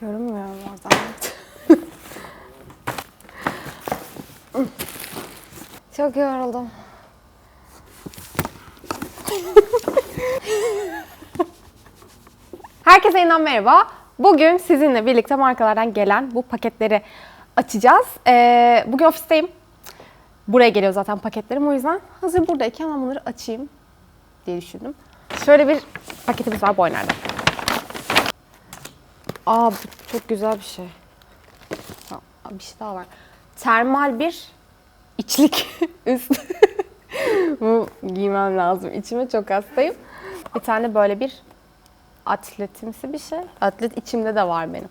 Görünmüyor mu oradan? Çok yoruldum. Herkese yeniden merhaba. Bugün sizinle birlikte markalardan gelen bu paketleri açacağız. Ee, bugün ofisteyim. Buraya geliyor zaten paketlerim o yüzden hazır buradayken ben bunları açayım diye düşündüm. Şöyle bir paketimiz var bu nerede? Aa bu çok güzel bir şey. Bir şey daha var. Termal bir içlik üst. bu giymem lazım. İçime çok hastayım. Bir tane böyle bir atletimsi bir şey. Atlet içimde de var benim.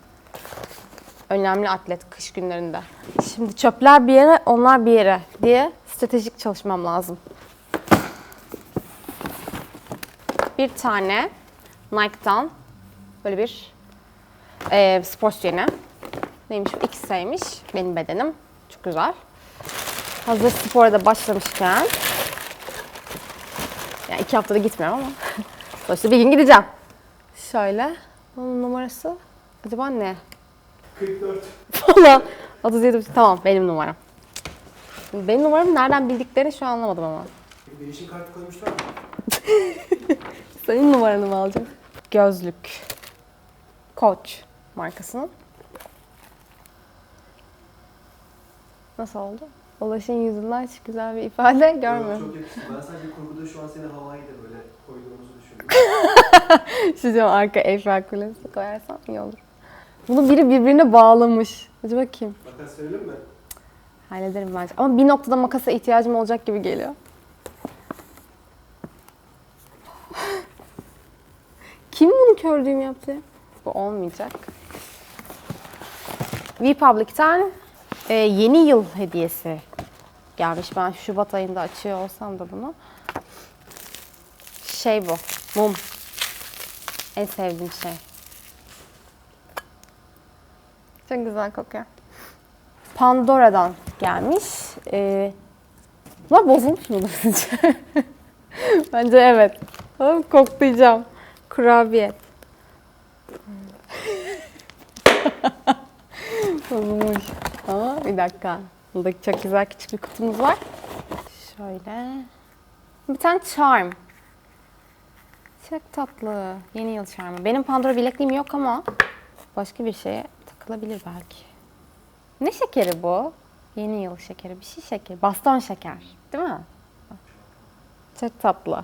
Önemli atlet kış günlerinde. Şimdi çöpler bir yere, onlar bir yere diye stratejik çalışmam lazım. Bir tane Nike'dan böyle bir e, spor suyunu. Neymiş? X'eymiş. Benim bedenim. Çok güzel. Hazır spora da başlamışken. Yani iki haftada gitmiyorum ama. Sonuçta bir gün gideceğim. Şöyle. Bunun numarası acaba ne? 44. Valla 37 tamam benim numaram. Benim numaramı nereden bildiklerini şu an anlamadım ama. Değişim kartı koymuşlar mı? Senin numaranı mı alacağım? Gözlük. Coach markasının. Nasıl oldu? Ulaş'ın yüzünden hiç güzel bir ifade Yok, görmüyorum. çok yakıştı. Ben sadece kurguda şu an seni Hawaii'de böyle koyduğumuzu düşündüm. Şu cam arka Eiffel Kulesi koyarsam iyi olur. Bunu biri birbirine bağlamış. Acaba kim? Makas söyleyeyim mi? Hallederim bence. Ama bir noktada makasa ihtiyacım olacak gibi geliyor. Kim bunu kördüğüm yaptı? Bu olmayacak. Republic'ten e, yeni yıl hediyesi gelmiş. Ben Şubat ayında açıyor olsam da bunu. Şey bu, mum. En sevdiğim şey. Çok güzel kokuyor. Pandora'dan gelmiş. Ee, bunlar bozulmuş mudur sizce? Bence evet. Koklayacağım. Kurabiye. Bozulmuş. Ama bir dakika. Burada çok güzel küçük bir kutumuz var. Şöyle. Bir tane charm. Çok tatlı. Yeni yıl charmı. Benim Pandora bilekliğim yok ama başka bir şeye takılabilir belki. Ne şekeri bu? Yeni yıl şekeri. Bir şey şekeri. Baston şeker. Değil mi? Çok tatlı.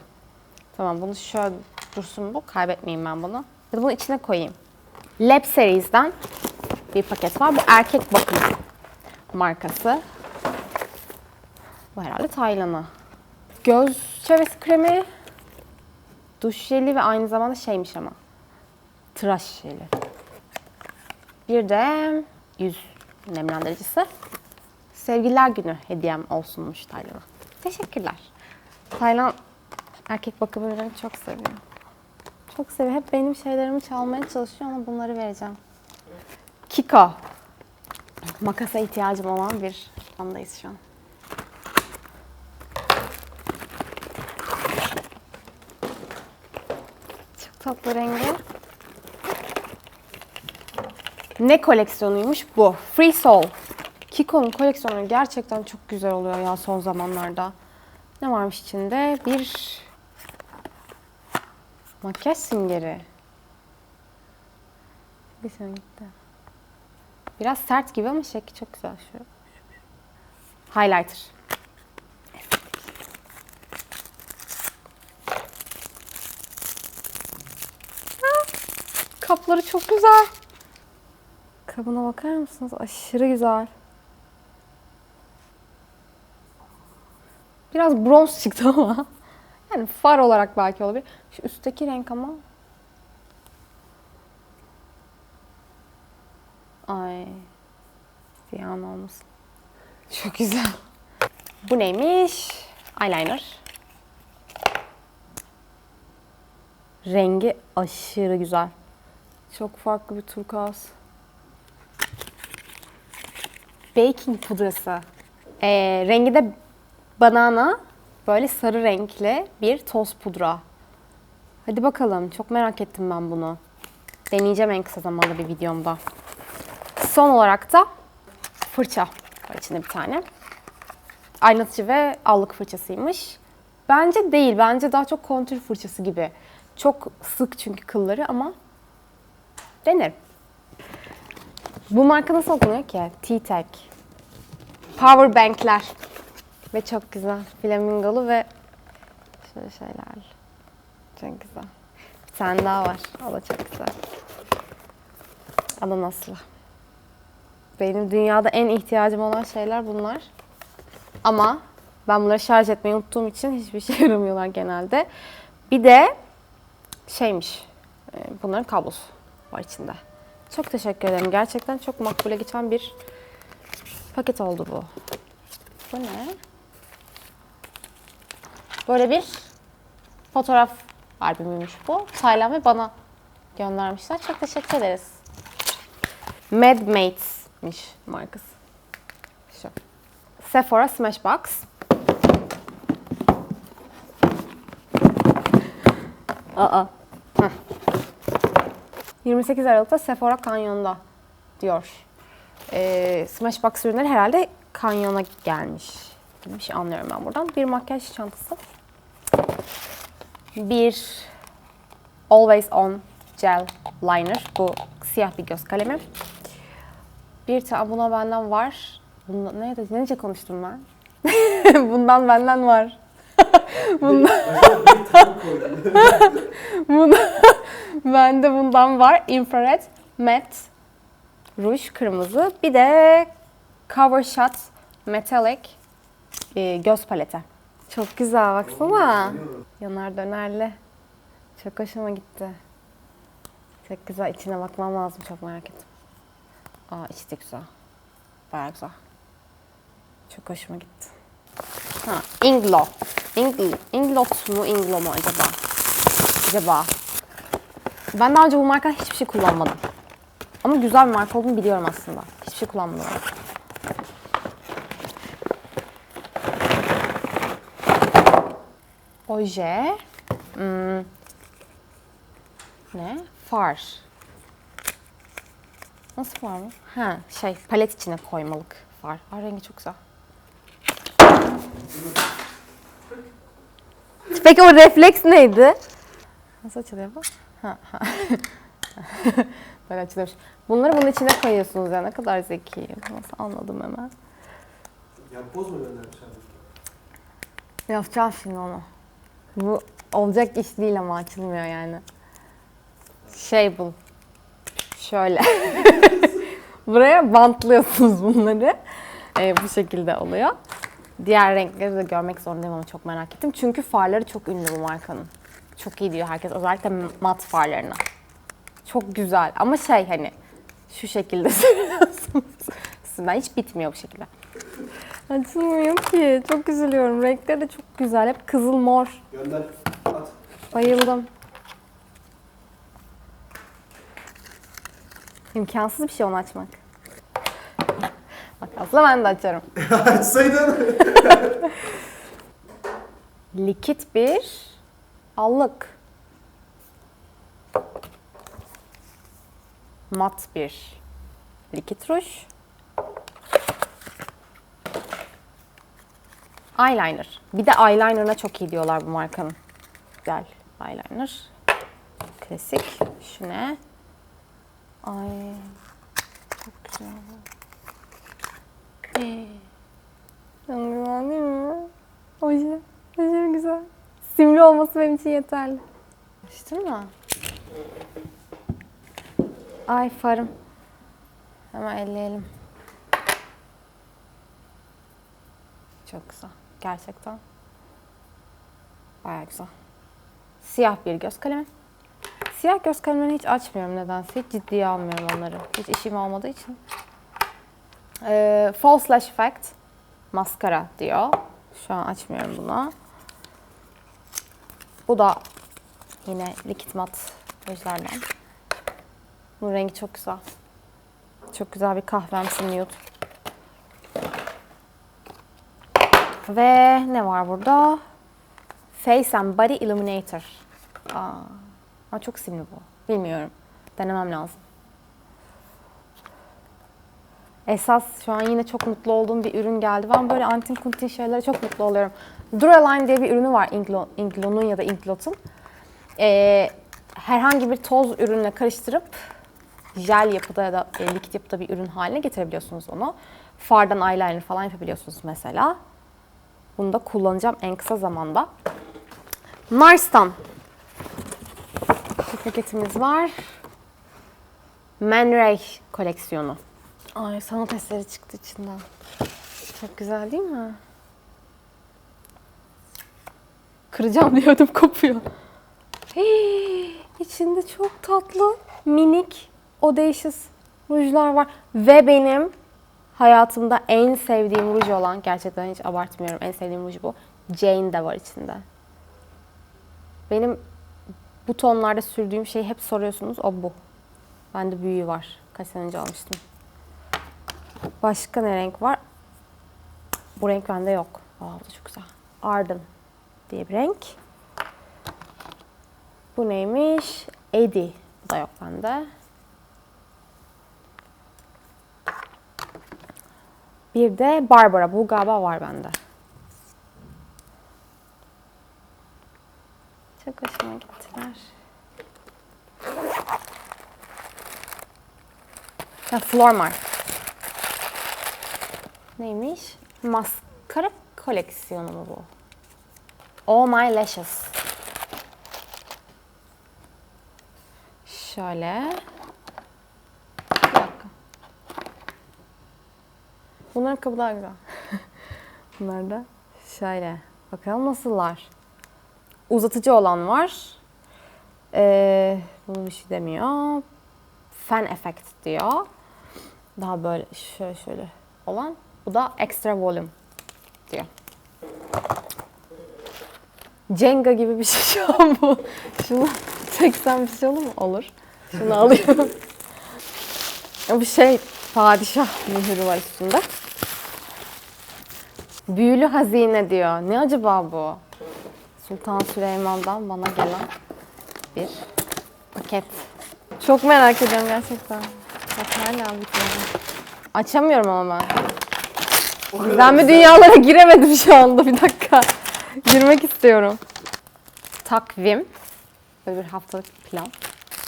Tamam bunu şöyle dursun bu. Kaybetmeyeyim ben bunu. Ya bunu içine koyayım. Lab Series'den bir paket var. Bu erkek bakım markası. Bu herhalde Taylan'ı. Göz çevresi kremi. Duş jeli ve aynı zamanda şeymiş ama. Tıraş jeli. Bir de yüz nemlendiricisi. Sevgililer günü hediyem olsunmuş Taylan'a. Teşekkürler. Taylan erkek bakım ürünlerini çok seviyor. Çok seviyor. Hep benim şeylerimi çalmaya çalışıyor ama bunları vereceğim. Kiko. Makasa ihtiyacım olan bir andayız şu an. Çok tatlı rengi. Ne koleksiyonuymuş bu? Free Soul. Kiko'nun koleksiyonu gerçekten çok güzel oluyor ya son zamanlarda. Ne varmış içinde? Bir makyaj süngeri. Gitti. Biraz sert gibi ama şekli çok güzel şu. Highlighter. Kapları çok güzel. Kabına bakar mısınız? Aşırı güzel. Biraz bronz çıktı ama. Yani far olarak belki olabilir. Şu üstteki renk ama. Ay. Ziyan olmasın. Çok güzel. Bu neymiş? Eyeliner. Rengi aşırı güzel. Çok farklı bir turkuaz. Baking pudrası. Ee, rengi de banana, böyle sarı renkli bir toz pudra. Hadi bakalım. Çok merak ettim ben bunu. Deneyeceğim en kısa zamanda bir videomda. Son olarak da fırça var içinde bir tane. Aynatıcı ve allık fırçasıymış. Bence değil. Bence daha çok kontür fırçası gibi. Çok sık çünkü kılları ama denerim. Bu marka nasıl okunuyor ki? T-Tech. Power bankler. Ve çok güzel. Flamingolu ve şöyle şeyler. Çok güzel. Bir tane daha var. O da çok güzel. Ananaslı. Benim dünyada en ihtiyacım olan şeyler bunlar. Ama ben bunları şarj etmeyi unuttuğum için hiçbir şey yaramıyorlar genelde. Bir de şeymiş. e, Bunların kablosu var içinde. Çok teşekkür ederim. Gerçekten çok makbule geçen bir paket oldu bu. Bu ne? Böyle bir fotoğraf albümüymüş bu. Taylan ve bana göndermişler. Çok teşekkür ederiz. Mad Mates'miş markası. Şu. Sephora Smashbox. Aa. Heh. 28 Aralık'ta Sephora Kanyon'da diyor. Ee, Smashbox ürünleri herhalde kanyona gelmiş. Gibi Bir şey anlıyorum ben buradan. Bir makyaj çantası. Bir Always On Gel Liner. Bu siyah bir göz kalemi. Bir tane buna benden var. Bunda, neydi? Nece konuştum ben? Bundan benden var. Bundan... bir tane koydum. Bunda, bende bundan var. Infrared Matte Ruj kırmızı. Bir de Cover Shot Metallic e, göz paleti. Çok güzel baksana. Yanar dönerli. Çok hoşuma gitti. Çok güzel. içine bakmam lazım. Çok merak ettim. Aa içi de güzel. Bayağı güzel. Çok hoşuma gitti. Ha, Inglo. Inglo. Inglot mu, Inglo mu acaba? Acaba. Ben daha önce bu markadan hiçbir şey kullanmadım. Ama güzel bir marka olduğunu biliyorum aslında. Hiçbir şey kullanmadım. Oje. Hmm. Ne? Far. Nasıl far mı? Ha şey palet içine koymalık far. Aa, rengi çok güzel. Peki o refleks neydi? Nasıl açılıyor bu? Ha, ha. Böyle açılıyormuş. Bunları bunun içine koyuyorsunuz ya. Ne kadar zeki. Nasıl anladım hemen. Ya poz mu göndermiş abi? Yapacağım şimdi onu. Bu olacak iş değil ama açılmıyor yani. Şey bul. Şöyle. Buraya bantlıyorsunuz bunları. Ee, bu şekilde oluyor. Diğer renkleri de görmek zorundayım ama çok merak ettim. Çünkü farları çok ünlü bu markanın. Çok iyi diyor herkes. Özellikle mat farlarına. Çok güzel ama şey hani şu şekilde sürüyorsunuz. Üstünden hiç bitmiyor bu şekilde. Açılmıyor ki. Çok üzülüyorum. Renkleri de çok güzel. Hep kızıl mor. Gönder. At. Bayıldım. İmkansız bir şey onu açmak. Bak aslında ben de açarım. Açsaydın. Likit bir allık. Mat bir likit ruj. Eyeliner. Bir de eyeliner'ına çok iyi diyorlar bu markanın. Güzel eyeliner. Klasik. Şu ne? Ay. Çok güzel. Güzel değil mi? Oje. Aşırı güzel. Simli olması benim için yeterli. Açtın mı? Ay farım. Hemen elleyelim. Çok güzel. Gerçekten. Bayağı güzel. Siyah bir göz kalemi. Siyah göz kalemlerini hiç açmıyorum nedense. Hiç ciddiye almıyorum onları. Hiç işim olmadığı için. Ee, False Lash Effect. Maskara diyor. Şu an açmıyorum bunu. Bu da yine likit mat rujlardan. Bu rengi çok güzel. Çok güzel bir kahvemsi nude. Ve ne var burada? Face and Body Illuminator. Aa, çok simli bu. Bilmiyorum. Denemem lazım. Esas şu an yine çok mutlu olduğum bir ürün geldi. Ben böyle antin kuntin şeylere çok mutlu oluyorum. Duraline diye bir ürünü var Inklo, Inklo'nun ya da Inklot'un. Ee, herhangi bir toz ürünle karıştırıp jel yapıda ya da e, likit yapıda bir ürün haline getirebiliyorsunuz onu. Fardan eyeliner falan yapabiliyorsunuz mesela. Bunu da kullanacağım en kısa zamanda. Nars'tan bir paketimiz var. Man Ray koleksiyonu. Ay sanat eseri çıktı içinden. Çok güzel değil mi? Kıracağım diyordum kopuyor. Hii, içinde çok tatlı minik Audacious rujlar var. Ve benim hayatımda en sevdiğim ruj olan, gerçekten hiç abartmıyorum en sevdiğim ruj bu. Jane de var içinde. Benim bu tonlarda sürdüğüm şeyi hep soruyorsunuz. O bu. Bende büyüğü var. Kaç sene önce almıştım. Başka ne renk var? Bu renk bende yok. Aa, bu da çok güzel. Arden diye bir renk. Bu neymiş? Eddie. Bu da yok bende. Bir de Barbara. Bu galiba var bende. Çok hoşuma gittiler. Ha, Flormar. Neymiş? Maskara koleksiyonu mu bu? Oh My Lashes. Şöyle. Bir dakika. Bunların kabı daha güzel. Bunlar da şöyle. Bakalım nasıllar. Uzatıcı olan var. Ee, bunu bir şey demiyor. Fan effect diyor. Daha böyle şöyle şöyle olan. Bu da extra volume diyor. Jenga gibi bir şey şu an bu. Şunu çeksem bir şey olur mu? Olur. Şunu alıyorum. Bu şey padişah mühürü var üstünde. Büyülü hazine diyor. Ne acaba bu? Sultan Süleyman'dan bana gelen bir paket. Çok merak ediyorum gerçekten. Bak hala bitmedi. Açamıyorum ama ben. Ben bir dünyalara giremedim şu anda. Bir dakika. Girmek istiyorum. Takvim. Böyle bir haftalık plan.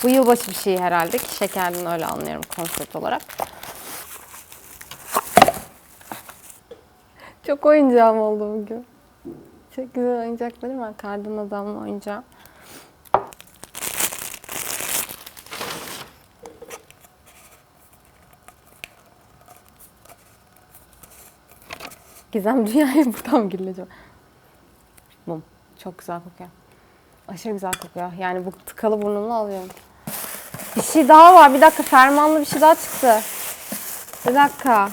Bu yılbaşı bir şey herhalde ki şekerden öyle anlıyorum konsept olarak. Çok oyuncağım oldu bugün. Çok güzel oyuncaklarım var. Kardan adamlı oyuncağım. Gizem dünyaya buradan mı girileceğim? Mum. Çok güzel kokuyor. Aşırı güzel kokuyor. Yani bu tıkalı burnumla alıyorum. Bir şey daha var. Bir dakika fermanlı bir şey daha çıktı. Bir dakika.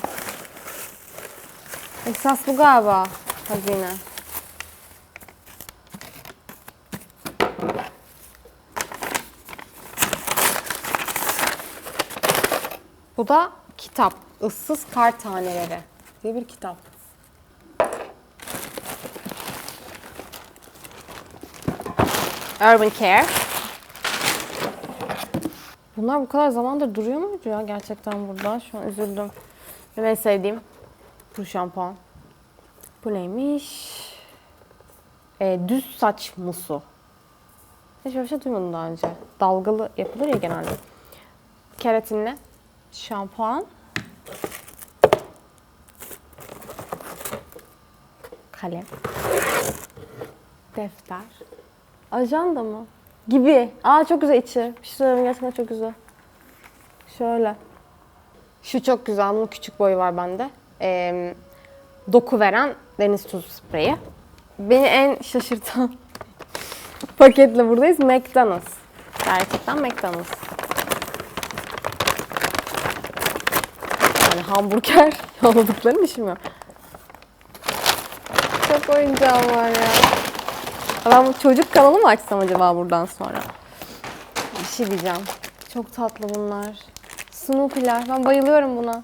Esas bu galiba. Hazine. Bu da kitap. Issız kar taneleri diye bir kitap. Urban Care. Bunlar bu kadar zamandır duruyor muydu ya gerçekten burada? Şu an üzüldüm. Benim en sevdiğim bu şampuan. Bu neymiş? Ee, düz saç musu. Hiç böyle şey duymadım daha önce. Dalgalı yapılır ya genelde. Keratinli şampuan. Kalem. Defter. Ajanda mı? Gibi. Aa çok güzel içi. Bir şey söyleyeyim gerçekten çok güzel. Şöyle. Şu çok güzel. Bunun küçük boyu var bende. Ee, doku veren deniz tuzu spreyi. Beni en şaşırtan paketle buradayız. McDonald's. Gerçekten McDonald's. Yani hamburger yolladıklarını düşünmüyorum. Çok oyuncağım var ya. Ben bu çocuk kanalı mı açsam acaba buradan sonra? Bir şey diyeceğim. Çok tatlı bunlar. Snoopy'ler. Ben bayılıyorum buna.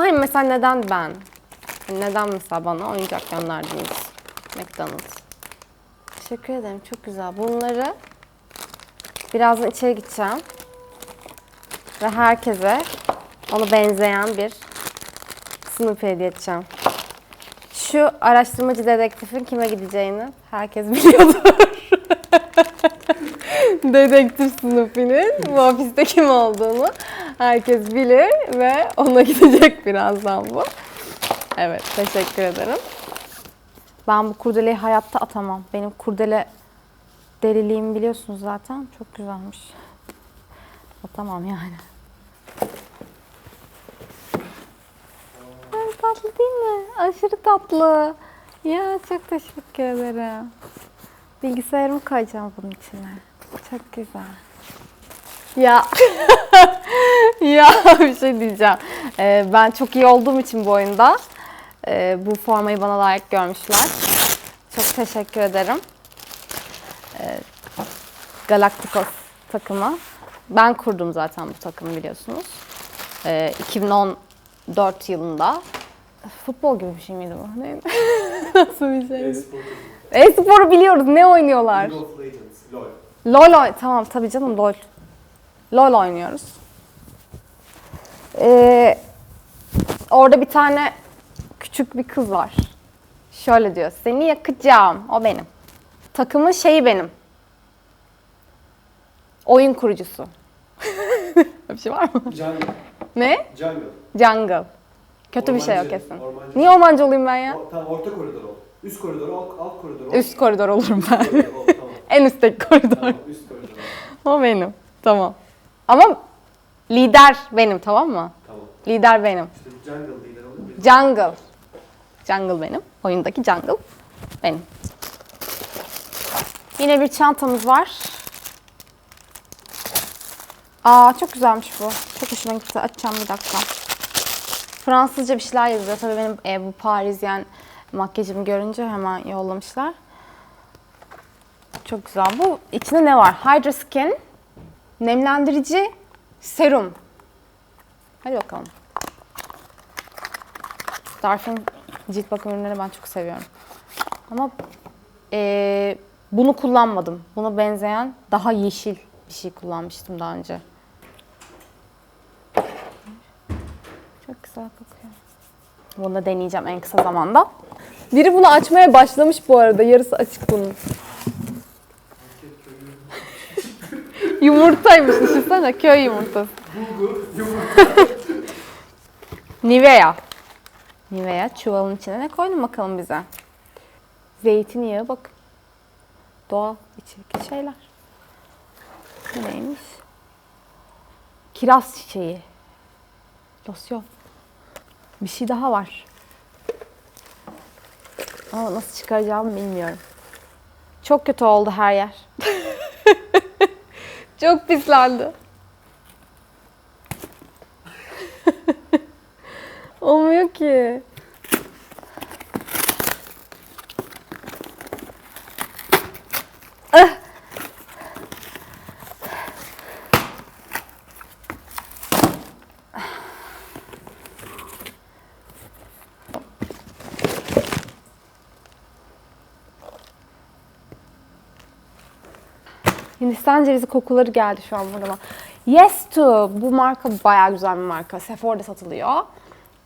Ay mesela neden ben? Neden mesela bana oyuncak gönderdiniz? McDonald's. Teşekkür ederim. Çok güzel. Bunları birazdan içeri gideceğim. Ve herkese ona benzeyen bir sınıf hediye edeceğim. Şu araştırmacı dedektifin kime gideceğini herkes biliyordur. Dedektif sınıfının bu ofiste kim olduğunu herkes bilir ve ona gidecek birazdan bu. Evet, teşekkür ederim. Ben bu kurdeleyi hayatta atamam. Benim kurdele deliliğimi biliyorsunuz zaten. Çok güzelmiş. Atamam yani. Ay, tatlı değil mi? Aşırı tatlı. Ya çok teşekkür ederim. Bilgisayarımı koyacağım bunun içine. Çok güzel. Ya ya bir şey diyeceğim. Ee, ben çok iyi olduğum için bu oyunda e, bu formayı bana layık görmüşler. Çok teşekkür ederim. Ee, Galacticos takımı. Ben kurdum zaten bu takımı biliyorsunuz. Ee, 2014 yılında. Futbol gibi bir şey miydi bu? Neydi? Nasıl bir şey? E-spor. E-sporu biliyoruz. Ne oynuyorlar? League of Legends. LoL. LOL oyn- tamam tabii canım LOL. LOL oynuyoruz. Ee, orada bir tane küçük bir kız var. Şöyle diyor. Seni yakacağım. O benim. Takımın şeyi benim. Oyun kurucusu. bir şey var mı? Jungle. Ne? Jungle. Jungle. Kötü bir şey yok Ormancı, kesin. ormancı. Niye ormancı olayım ben ya? O, tamam orta koridor ol. Üst koridor ol, alt koridor ol. Üst koridor olurum ben. koridor ol, tamam. En üstteki koridor. üst koridor. O benim. Tamam. Ama lider benim tamam mı? Tamam. Lider benim. İşte jungle lider olur mu? Jungle. Jungle benim. Oyundaki jungle benim. Yine bir çantamız var. Aa çok güzelmiş bu. Çok hoşuma gitti. Açacağım bir dakika. Fransızca bir şeyler yazıyor. Tabii benim e, bu Parisyen makyajımı görünce hemen yollamışlar. Çok güzel. Bu içinde ne var? Hydra Skin nemlendirici serum. Hadi bakalım. Darfin cilt bakım ürünlerini ben çok seviyorum. Ama eee, bunu kullanmadım. Buna benzeyen daha yeşil bir şey kullanmıştım daha önce. Çok güzel kokuyor. Bunu da deneyeceğim en kısa zamanda. Biri bunu açmaya başlamış bu arada. Yarısı açık bunun. Yumurtaymış düşünsene köy yumurtası. Bulgur, yumurta. Nivea. Nivea çuvalın içine ne koydun bakalım bize? Zeytinyağı bak. Doğal içerikli şeyler. Neymiş? Kiraz çiçeği. Losyon. Bir şey daha var. Ama nasıl çıkaracağımı bilmiyorum. Çok kötü oldu her yer. Çok pislendi. Olmuyor ki. Hindistan cevizi kokuları geldi şu an burama. Yes to. Bu marka bayağı güzel bir marka. Sephora'da satılıyor.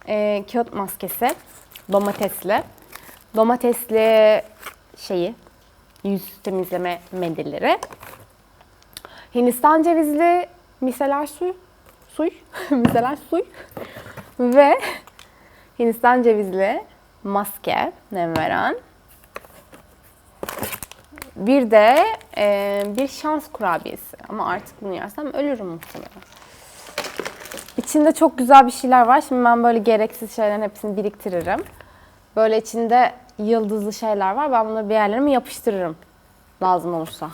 Ee, kağıt maskesi. Domatesli. Domatesli şeyi. Yüz temizleme mendilleri. Hindistan cevizli miseler suyu. Suy. miseler suy. Ve Hindistan cevizli maske nem veren. Bir de e, bir şans kurabiyesi. Ama artık bunu yersem ölürüm muhtemelen. İçinde çok güzel bir şeyler var. Şimdi ben böyle gereksiz şeylerin hepsini biriktiririm. Böyle içinde yıldızlı şeyler var. Ben bunları bir yerlerime yapıştırırım. Lazım olursa.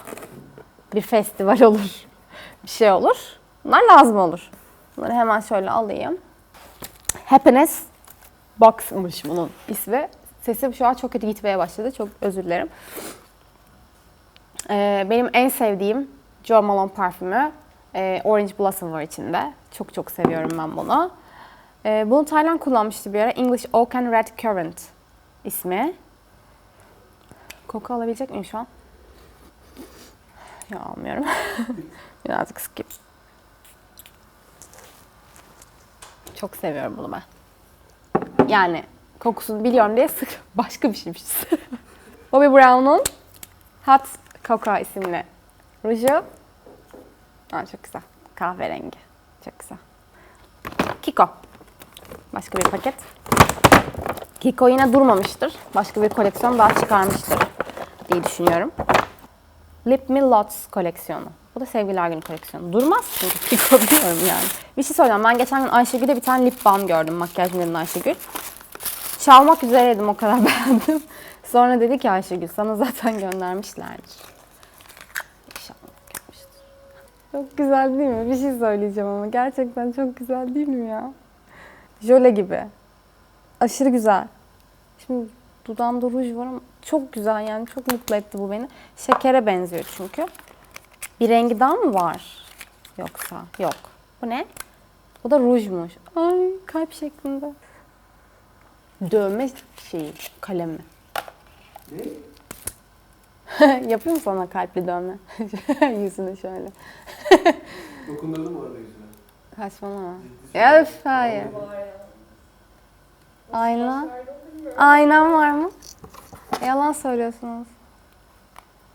Bir festival olur. Bir şey olur. Bunlar lazım olur. Bunları hemen şöyle alayım. Happiness Box'mış bunun ismi. Sesim şu an çok kötü gitmeye başladı. Çok özür dilerim. Ee, benim en sevdiğim Jo Malone parfümü. Ee, Orange Blossom var içinde. Çok çok seviyorum ben bunu. Ee, bunu Taylan kullanmıştı bir ara. English Oak and Red Currant ismi. Koku alabilecek miyim şu an? Yok almıyorum. Birazcık skip. Çok seviyorum bunu ben. Yani kokusunu biliyorum diye sık başka bir şeymiş. Bobbi Brown'un Hot Cocoa isimli ruju. Aa, çok güzel. Kahverengi. Çok güzel. Kiko. Başka bir paket. Kiko yine durmamıştır. Başka bir koleksiyon daha çıkarmıştır diye düşünüyorum. Lip Me koleksiyonu. Bu da Sevgililer Günü koleksiyonu. Durmaz çünkü Kiko biliyorum yani. Bir şey söyleyeceğim. Ben geçen gün Ayşegül'de bir tane lip balm gördüm. Makyaj ürünü Ayşegül. Çalmak üzereydim o kadar beğendim. Sonra dedi ki Ayşegül sana zaten göndermişlerdir. İnşallah gelmiştir. Çok güzel değil mi? Bir şey söyleyeceğim ama gerçekten çok güzel değil mi ya? Jöle gibi. Aşırı güzel. Şimdi dudağımda ruj var ama çok güzel yani çok mutlu etti bu beni. Şekere benziyor çünkü. Bir rengi daha mı var? Yoksa yok. Bu ne? Bu da rujmuş. Ay kalp şeklinde. Dövme şeyi, kalemi. Yapayım mı sana kalpli dövme? Yüzünü şöyle. Dokundurdun mu orada yüzüne? Saçmalama. Ya öf, hayır. Ayna. Aynam var mı? Yalan söylüyorsunuz.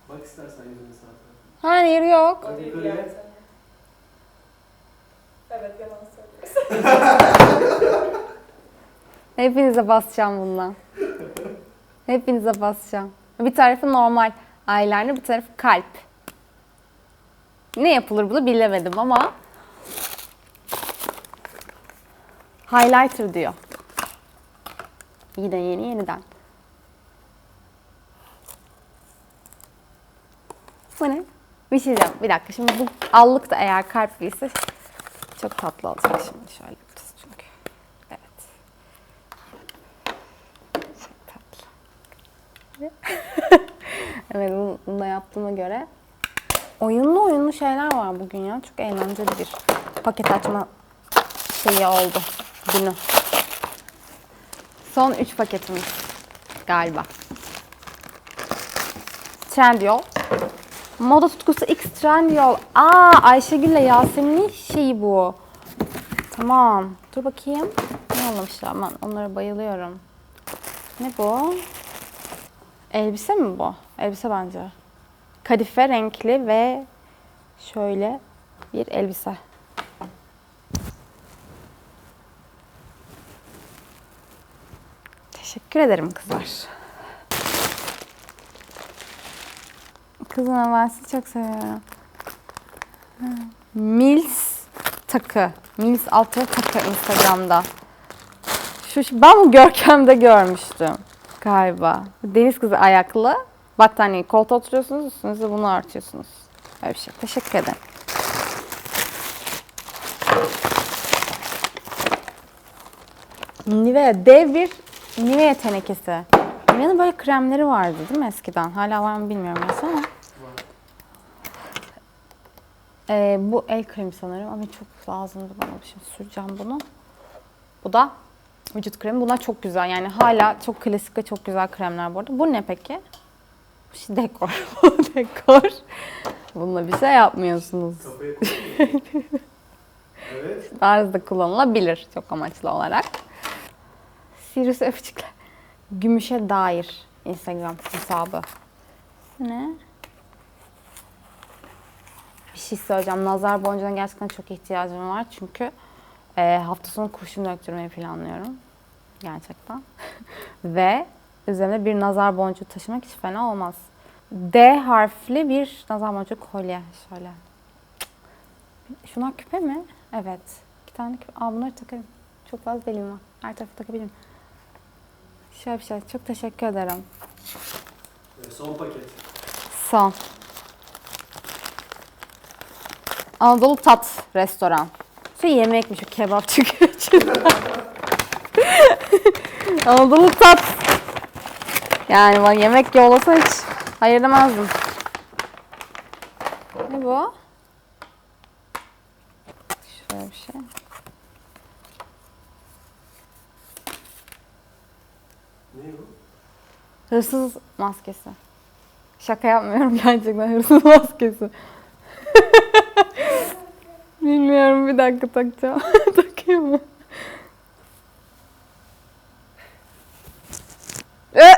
Bak istersen yüzüne zaten. Hayır yok. Yukarıya. Evet yalan söylüyorsun. Hepinize basacağım bundan. Hepinize basacağım. Bir tarafı normal eyeliner, bir tarafı kalp. Ne yapılır bunu bilemedim ama highlighter diyor. Yine yeni yeniden. Bu ne? Bir şey diyeceğim. Bir dakika. Şimdi bu allık da eğer kalpliyse çok tatlı olacak şimdi. Şöyle yapacağız çünkü. Evet. Çok tatlı. evet bunu, bunu da yaptığıma göre oyunlu oyunlu şeyler var bugün ya. Çok eğlenceli bir paket açma şeyi oldu günü. Son 3 paketimiz galiba. Trendyol. Moda tutkusu X Trendyol. Aa Ayşegül'le Yasemin'in şeyi bu. Tamam. Dur bakayım. Ne yollamışlar? Aman onlara bayılıyorum. Ne bu? Elbise mi bu? Elbise bence. Kadife renkli ve şöyle bir elbise. Teşekkür ederim kızlar. Ben sizi çok seviyorum. Ha. Mils takı. Mils altı takı Instagram'da. Şu- ben bu Görkem'de görmüştüm galiba. Deniz kızı ayaklı. Battaniye koltuğa oturuyorsunuz üstünüze bunu artıyorsunuz. Öyle bir şey. Teşekkür ederim. Nivea dev bir Nivea tenekesi. Nivea'nın böyle kremleri vardı değil mi eskiden? Hala var mı bilmiyorum mesela ama. Ee, bu el kremi sanırım ama çok lazımdı bana. Şimdi süreceğim bunu. Bu da vücut kremi. Bunlar çok güzel. Yani hala çok klasik ve çok güzel kremler bu arada. Bu ne peki? Şey dekor. Dekor. Bununla bir şey yapmıyorsunuz. Evet. Tarzda kullanılabilir çok amaçlı olarak. Sirius öpücükler. Gümüşe dair Instagram hesabı. Ne? Bir şey söyleyeceğim. Nazar boncuğuna gerçekten çok ihtiyacım var. Çünkü e, hafta sonu kurşun döktürmeyi planlıyorum. Gerçekten. Ve üzerine bir nazar boncuğu taşımak hiç fena olmaz. D harfli bir nazar boncuğu kolye. Şöyle. Şunlar küpe mi? Evet. İki tane küpe. Aa bunları takarım. Çok fazla deliğim var. Her tarafı takabilirim. Şöyle bir şey. Çok teşekkür ederim. Evet, son paket. Son. Anadolu Tat Restoran. Şey yemekmiş o kebap içinden. Anadolu Tat. Yani bana yemek yollasa hiç hayır demezdim. Ne bu? Şöyle bir şey. Ne bu? Hırsız maskesi. Şaka yapmıyorum gerçekten hırsız maskesi. Bilmiyorum bir dakika takacağım. Takayım mı? Ee,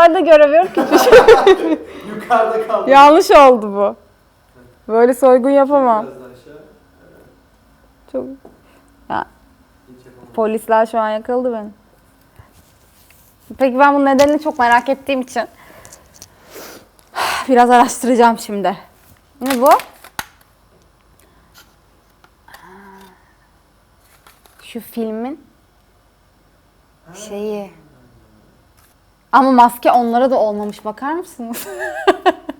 Arada göremiyorum ki. Yukarıda kaldı. Yanlış oldu bu. Böyle soygun yapamam. Biraz daha aşağı. Evet, Çok... hiç yapamadım. Polisler şu an yakaladı beni. Peki ben bunun nedenini çok merak ettiğim için biraz araştıracağım şimdi. Ne bu? Şu filmin şeyi. Ama maske onlara da olmamış bakar mısınız?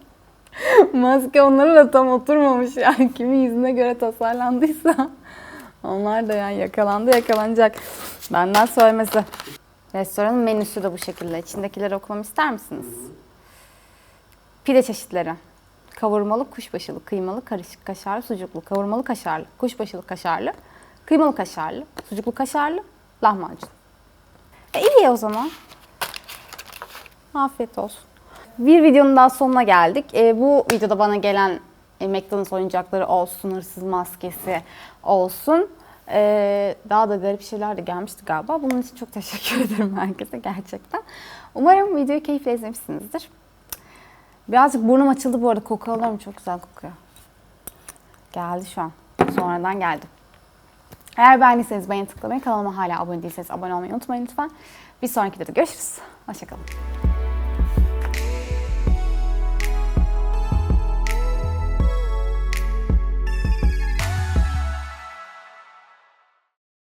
maske onlara da tam oturmamış yani kimin yüzüne göre tasarlandıysa. Onlar da yani yakalandı yakalanacak. Benden söylemesi. Restoranın menüsü de bu şekilde. İçindekileri okumamı ister misiniz? Pide çeşitleri. Kavurmalı, kuşbaşılı, kıymalı, karışık kaşarlı, sucuklu, kavurmalı kaşarlı, kuşbaşılı kaşarlı, kıymalı kaşarlı, sucuklu kaşarlı, lahmacun. E iyi o zaman. Afiyet olsun. Bir videonun daha sonuna geldik. E, bu videoda bana gelen e, McDonald's oyuncakları olsun, hırsız maskesi olsun. E, daha da garip şeyler de gelmişti galiba. Bunun için çok teşekkür ederim herkese gerçekten. Umarım videoyu keyifle izlemişsinizdir. Birazcık burnum açıldı bu arada. Koku alıyorum. Çok güzel kokuyor. Geldi şu an. Sonradan geldi. Eğer beğendiyseniz beğeni tıklamayı, kanalıma hala abone değilseniz abone olmayı unutmayın lütfen. Bir sonraki videoda görüşürüz. Hoşçakalın.